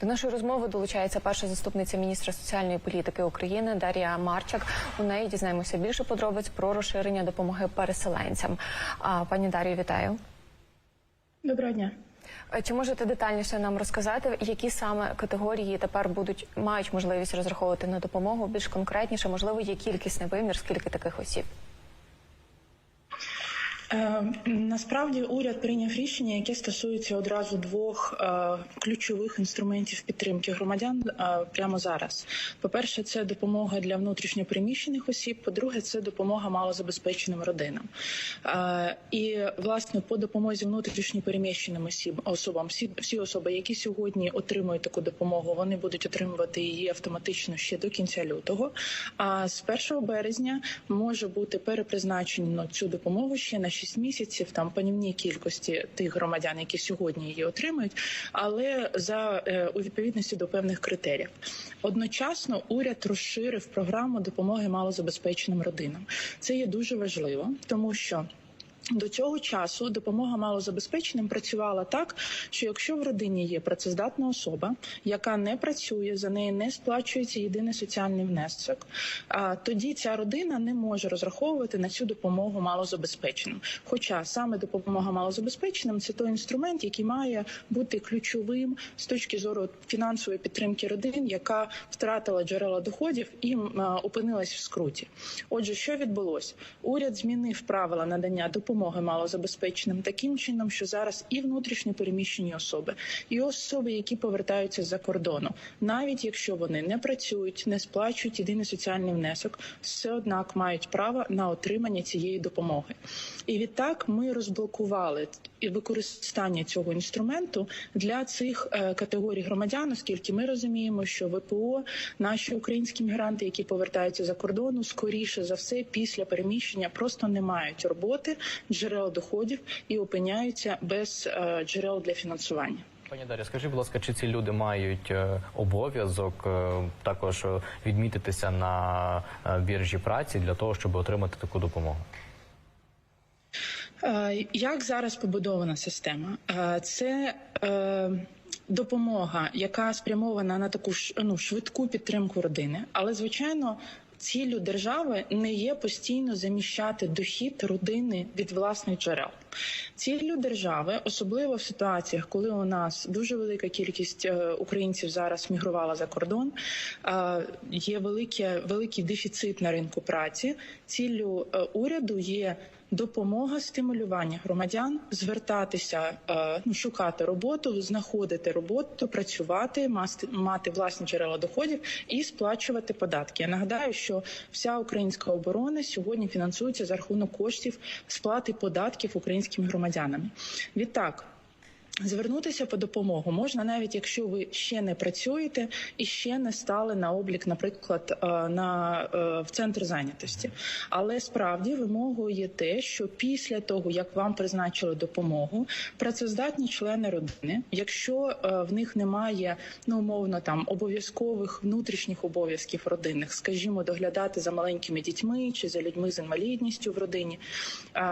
До нашої розмови долучається перша заступниця міністра соціальної політики України Дар'я Марчак. У неї дізнаємося більше подробиць про розширення допомоги переселенцям. А, пані Дар'ю, вітаю. Доброго дня. Е, Чи можете детальніше нам розказати, які саме категорії тепер будуть мають можливість розраховувати на допомогу? Більш конкретніше, можливо, є кількісний вимір, скільки таких осіб? Е, насправді уряд прийняв рішення, яке стосується одразу двох е, ключових інструментів підтримки громадян е, прямо зараз. По-перше, це допомога для внутрішньопереміщених осіб. По-друге, це допомога малозабезпеченим родинам. І власне по допомозі внутрішньопереміщеним осіб особам, всі, всі особи, які сьогодні отримують таку допомогу, вони будуть отримувати її автоматично ще до кінця лютого. А з 1 березня може бути перепризначено цю допомогу ще на 6 місяців, там панівній кількості тих громадян, які сьогодні її отримують, але за е, у відповідності до певних критеріїв. Одночасно уряд розширив програму допомоги малозабезпеченим родинам. Це є дуже важливо, тому що. До цього часу допомога малозабезпеченим працювала так, що якщо в родині є працездатна особа, яка не працює, за неї не сплачується єдиний соціальний внесок, тоді ця родина не може розраховувати на цю допомогу малозабезпеченим. Хоча саме допомога малозабезпеченим це той інструмент, який має бути ключовим з точки зору фінансової підтримки родин, яка втратила джерела доходів і опинилась в скруті. Отже, що відбулося? Уряд змінив правила надання допомоги малозабезпеченим таким чином, що зараз і внутрішньо переміщені особи, і особи, які повертаються з-за кордону, навіть якщо вони не працюють, не сплачують єдиний соціальний внесок, все однак мають право на отримання цієї допомоги. І відтак ми розблокували і використання цього інструменту для цих е, категорій громадян, оскільки ми розуміємо, що ВПО, наші українські мігранти, які повертаються за кордону, скоріше за все, після переміщення просто не мають роботи, джерел доходів і опиняються без е, джерел для фінансування. Пані Дар'я, скажіть, будь ласка, чи ці люди мають е, обов'язок також відмітитися на біржі праці для того, щоб отримати таку допомогу? Е, Як зараз побудована система? Е, Це е, допомога, яка спрямована на таку ну, швидку підтримку родини, але звичайно. Ціллю держави не є постійно заміщати дохід родини від власних джерел. Ціллю держави, особливо в ситуаціях, коли у нас дуже велика кількість е, українців зараз мігрувала за кордон, е, є велике, великий дефіцит на ринку праці. Ціллю е, уряду є допомога стимулювання громадян звертатися, ну шукати роботу, знаходити роботу, працювати, мати власні джерела доходів і сплачувати податки. Я нагадаю, що вся українська оборона сьогодні фінансується за рахунок коштів сплати податків українськими громадянами. Відтак. Звернутися по допомогу можна навіть якщо ви ще не працюєте і ще не стали на облік, наприклад, е, на е, в центр зайнятості. Але справді вимогою є те, що після того як вам призначили допомогу, працездатні члени родини, якщо е, в них немає ну умовно там обов'язкових внутрішніх обов'язків родинних, скажімо, доглядати за маленькими дітьми чи за людьми з інвалідністю в родині.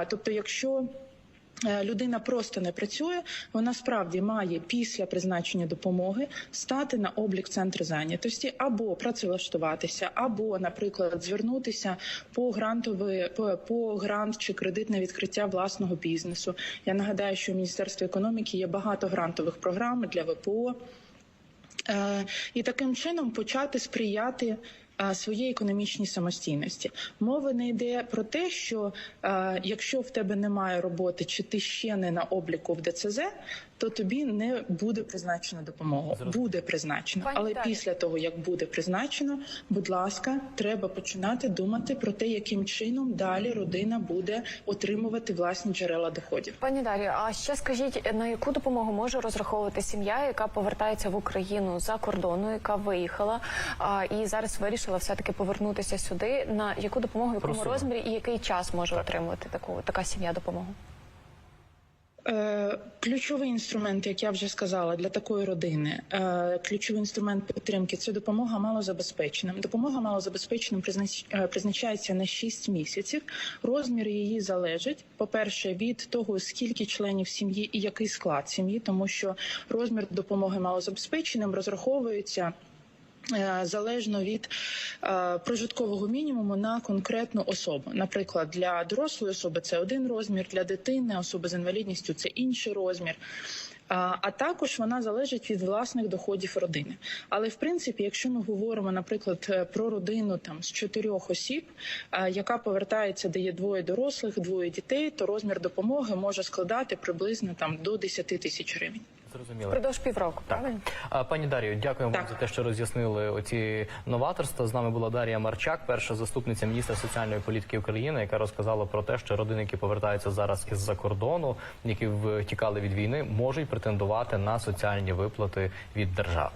Тобто, якщо людина просто не працює, вона справді має після призначення допомоги стати на облік центру зайнятості або працевлаштуватися, або, наприклад, звернутися по грантові по, по грант чи кредит на відкриття власного бізнесу. Я нагадаю, що в Міністерстві економіки є багато грантових програм для ВПО. Е, і таким чином почати сприяти своїй економічній самостійності. Мова не йде про те, що е, якщо в тебе немає роботи, чи ти ще не на обліку в ДЦЗ, то тобі не буде призначено допомогу. Зрозуміло. Буде призначено, Пані але після того як буде призначено, будь ласка, треба починати думати про те, яким чином далі родина буде отримувати власні джерела доходів. Пані Дар'ю, а ще скажіть, на яку допомогу може розраховувати сім'я, яка повертається в Україну за кордону, яка виїхала а, і зараз вирішила все таки повернутися сюди? На яку допомогу, в якому Просимо. розмірі і який час може отримувати таку така сім'я допомогу? Е, Ключовий інструмент, як я вже сказала, для такої родини, е, ключовий інструмент підтримки це допомога малозабезпеченим. Допомога малозабезпеченим признач- е, призначається на 6 місяців. Розмір її залежить, по-перше, від того, скільки членів сім'ї і який склад сім'ї, тому що розмір допомоги малозабезпеченим розраховується. Е, Залежно від е, прожиткового мінімуму на конкретну особу. Наприклад, для дорослої особи це один розмір, для дитини, особи з інвалідністю це інший розмір. А, а також вона залежить від власних доходів родини. Але в принципі, якщо ми говоримо, наприклад, е, про родину там з чотирьох осіб, е, яка повертається, де є двоє дорослих, двоє дітей, то розмір допомоги може складати приблизно там до 10 тисяч гривень. Зрозуміло. Впродовж півроку, Так. правильно? А, Пані Дарію, дякуємо вам за те, що роз'яснили оці новаторства. З нами була Дар'я Марчак, перша заступниця міністра соціальної політики України, яка розказала про те, що родини, які повертаються зараз із-за кордону, які втікали від війни, можуть претендувати на соціальні виплати від держави.